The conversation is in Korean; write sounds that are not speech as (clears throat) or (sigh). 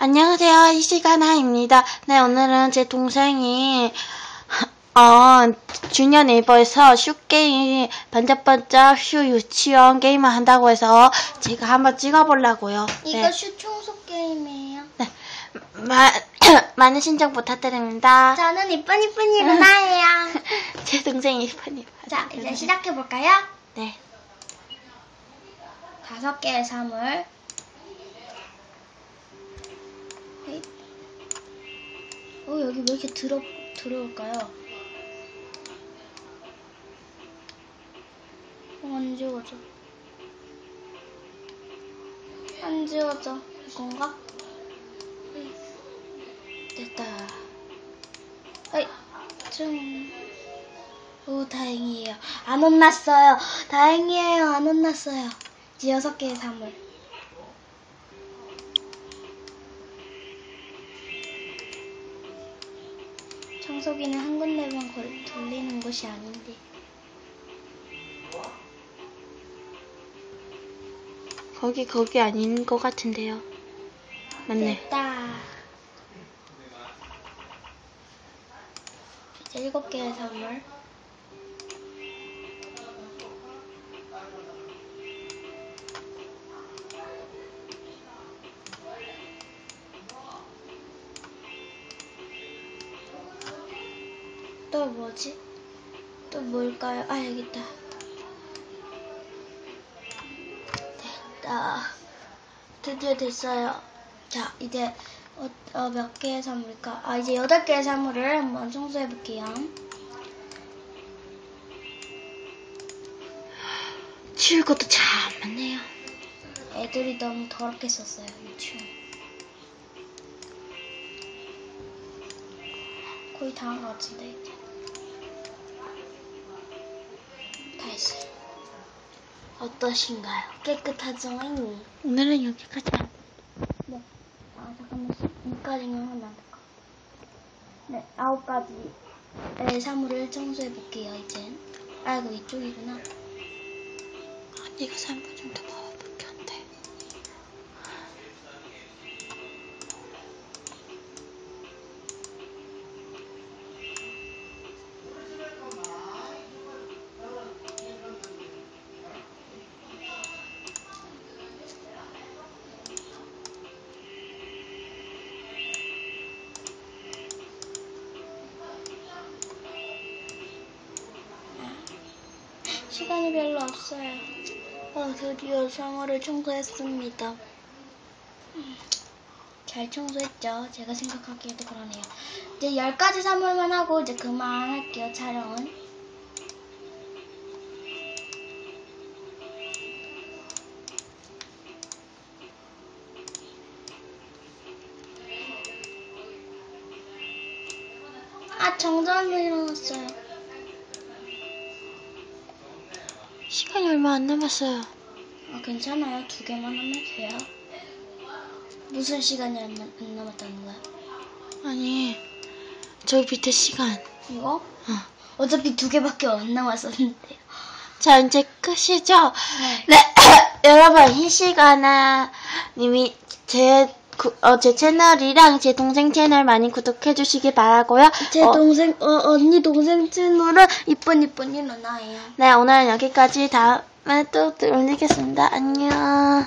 안녕하세요. 이시가나입니다. 네, 오늘은 제 동생이 어, 주니어 네이버에서 슈게임 반짝반짝 슈 유치원 게임을 한다고 해서 제가 한번 찍어보려고요. 이거 네. 슈 청소 게임이에요. 마, (clears throat) 많은 신청 부탁드립니다. 저는 이쁜 이쁜 이누나예요. (laughs) 제 동생이 이쁜이 자, 이제 시작해 볼까요? 네. 다섯 개의 사물. 어, 여기 왜 이렇게 들어, 들어올까요? 어, 안 지워져. 안 지워져. 이건가? 됐다. 에이, 좀. 오, 다행이에요. 안 혼났어요. 다행이에요. 안 혼났어요. 이제 여섯 개의 사물. 청소기는 한 군데만 걸, 돌리는 곳이 아닌데. 거기, 거기 아닌 것 같은데요. 맞네. 됐다. 이제 일곱 개의 선물. 또 뭐지? 또 뭘까요? 아, 여기 있다. 됐다. 드디어 됐어요. 자, 이제 어, 어, 몇 개의 사물일까? 아, 이제 여덟 개의 사물을 한번 청소해 볼게요. 치울 것도 참 많네요. 애들이 너무 더럽게 썼어요, 유치원. 거의 다 한 것 같은데. 다 했어요. 어떠신가요? 깨끗하죠? 오늘은 여기까지만. 네. 아, 잠깐만. 2까지는 하면 안 될까? 네, 아홉 가지의 사물을 청소해 볼게요, 이젠. 아이고, 이쪽이구나. 언니가 3분 정도 먹 시간이 별로 없어요. 어, 드디어 사물을 청소했습니다. 음, 잘 청소했죠? 제가 생각하기에도 그러네요. 이제 10가지 사물만 하고 이제 그만할게요, 촬영은. 아, 정전도 일어났어요. 시간이 얼마 안 남았어요. 아, 괜찮아요. 두 개만 하면 돼요. 무슨 시간이 안, 남- 안 남았다는 거야? 아니, 저 밑에 시간. 이거? 어. 어차피 두 개밖에 안 남았었는데. 자, 이제 끝이죠? 네. (coughs) 여러분, 희시가나 님이 제, 구- 어, 제 채널이랑 제 동생 채널 많이 구독해 주시기 바라고요 제 어, 동생, 어, 언니 동생 채널은 이쁜 이쁜이 누나예요. 네, 오늘은 여기까지 다음에 또 올리겠습니다. 안녕.